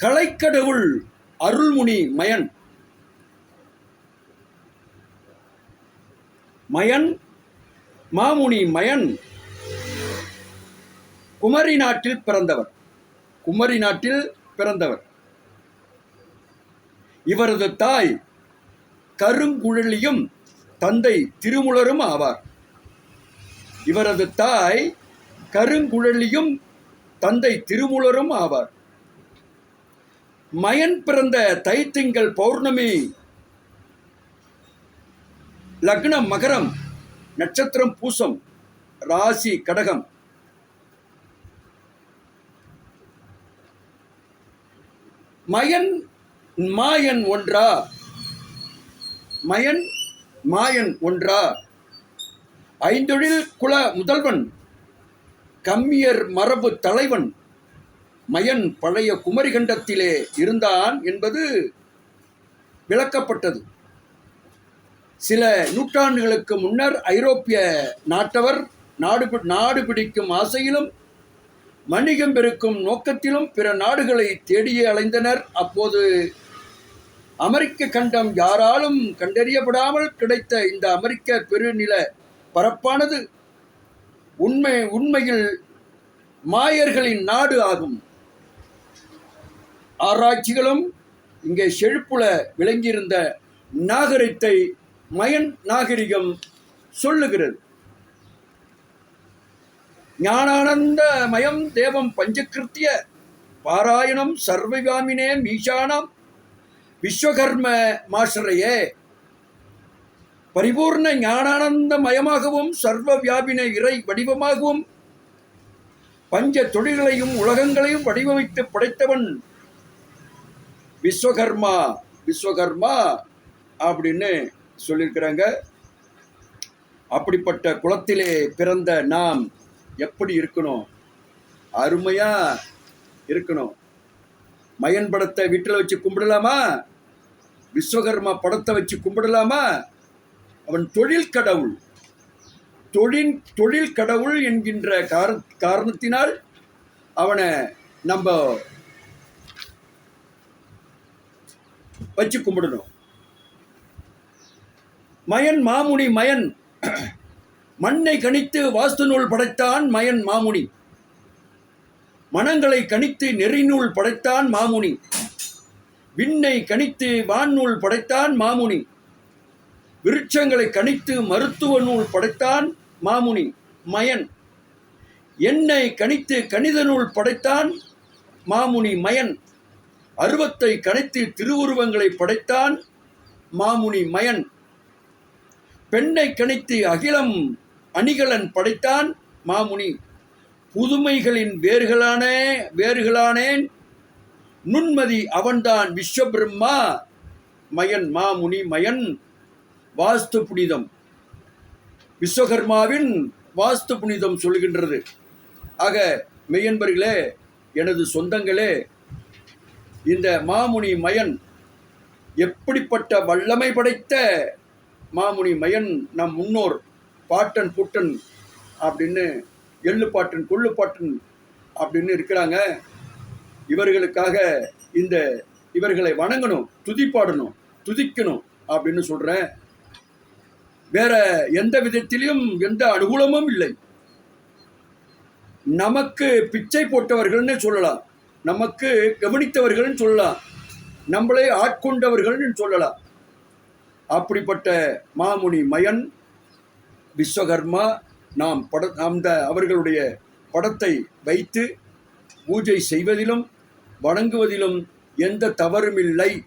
கலைக்கடவுள் அருள்முனி மயன். மயன் மாமுனி மயன். குமரி நாட்டில் பிறந்தவர். குமரி நாட்டில் பிறந்தவர். இவரது தாய் கருங்குழலியும் தந்தை திருமுலரும் ஆவார். இவரது தாய் கருங்குழலியும் தந்தை திருமுலரும் ஆவார். மயன் பிறந்த தைத்திங்கள் பௌர்ணமி. லக்னம் மகரம் நட்சத்திரம் பூசம் ராசி கடகம். மயன் மாயன் ஒன்றா? மயன் மாயன் ஒன்றா? ஐந்தொழில் குல முதல்வன் கம்மியர் மரபு தலைவன். மயன் பழைய குமரிகண்டத்திலே இருந்தான் என்பது விளக்கப்பட்டது. சில நூற்றாண்டுகளுக்கு முன்னர் ஐரோப்பிய நாட்டவர் நாடு பி- நாடு பிடிக்கும் ஆசையிலும் வணிகம் பெருக்கும் நோக்கத்திலும் பிற நாடுகளை தேடியே அலைந்தனர். அப்போது அமெரிக்க கண்டம் யாராலும் கண்டறியப்படாமல் கிடைத்த இந்த அமெரிக்க பெருநில பரப்பானது உண்மை உண்மையில் மாயர்களின் நாடு ஆகும். ஆராய்ச்சிகளும் இங்கே செழிப்புல விளங்கியிருந்த நாகரிகத்தை மயன் நாகரிகம் சொல்லுகிறது. ஞானானந்த மயம் தேவம் பஞ்சகிருத்திய பாராயணம் சர்வகாமினே மீஷானம் விஸ்வகர்ம மாஸ்டரையே பரிபூர்ண ஞானானந்த மயமாகவும் சர்வ வியாபின இறை வடிவமாகவும் பஞ்ச தொழில்களையும் உலகங்களையும் வடிவமைத்து படைத்தவன் விஸ்வகர்மா விஸ்வகர்மா அப்படின்னு சொல்லியிருக்கிறாங்க. அப்படிப்பட்ட குளத்திலே பிறந்த நாம் எப்படி இருக்கணும்? அருமையாக இருக்கணும். மயன் படத்தை வீட்டில் வச்சு கும்பிடலாமா? விஸ்வகர்மா படத்தை வச்சு கும்பிடலாமா? அவன் தொழில் கடவுள். தொழில் தொழில் கடவுள் என்கின்ற கார காரணத்தினால் அவனை நம்ம வச்சு கும்பிடணும். மயன் மாமுனி மயன். மண்ணை கணித்து வாஸ்து நூல் படைத்தான் மயன் மாமுனி. மனங்களை கணித்து நெறிநூல் படைத்தான் மாமுனி. விண்ணை கணித்து வான்னூல் படைத்தான் மாமுனி. விருட்சங்களை கணித்து மருத்துவ நூல் படைத்தான் மாமுனி. மயன். எண்ணெய் கணித்து கணித நூல் படைத்தான் மாமுனி மயன். அருவத்தை கணித்து திருவுருவங்களை படைத்தான் மாமுனி மயன். பெண்ணை கணித்து அகிலம் அணிகலன் படைத்தான் மாமுனி. புதுமைகளின் வேர்களானே வேர்களானேன். நுண்மதி அவன்தான் விஸ்வபிரம்மா மயன் மாமுனி மயன். வாஸ்து புனிதம். விஸ்வகர்மாவின் வாஸ்து புனிதம் சொல்கின்றது. ஆக மெய்யன்பர்களே எனது சொந்தங்களே இந்த மாமுனி மயன் எப்படிப்பட்ட வல்லமை படைத்த மாமுனி மயன் நம் முன்னோர் பாட்டன் புட்டன் அப்படின்னு எள்ளு பாட்டன் கொள்ளு பாட்டன் அப்படின்னு இருக்கிறாங்க. இவர்களுக்காக இந்த இவர்களை வணங்கணும் துதிப்பாடணும் துதிக்கணும் அப்படின்னு சொல்கிறேன் வேற எந்த விதத்திலையும் எந்த அனுகூலமும் இல்லை. நமக்கு பிச்சை போட்டவர்கள்னு சொல்லலாம். நமக்கு கவனித்தவர்கள்னு சொல்லலாம். நம்மளை ஆட்கொண்டவர்கள்னு சொல்லலாம். அப்படிப்பட்ட மாமுனி மயன் விஸ்வகர்மா நாம் பட அந்த அவர்களுடைய படத்தை வைத்து பூஜை செய்வதிலும் வணங்குவதிலும் எந்த தவறுமில்லை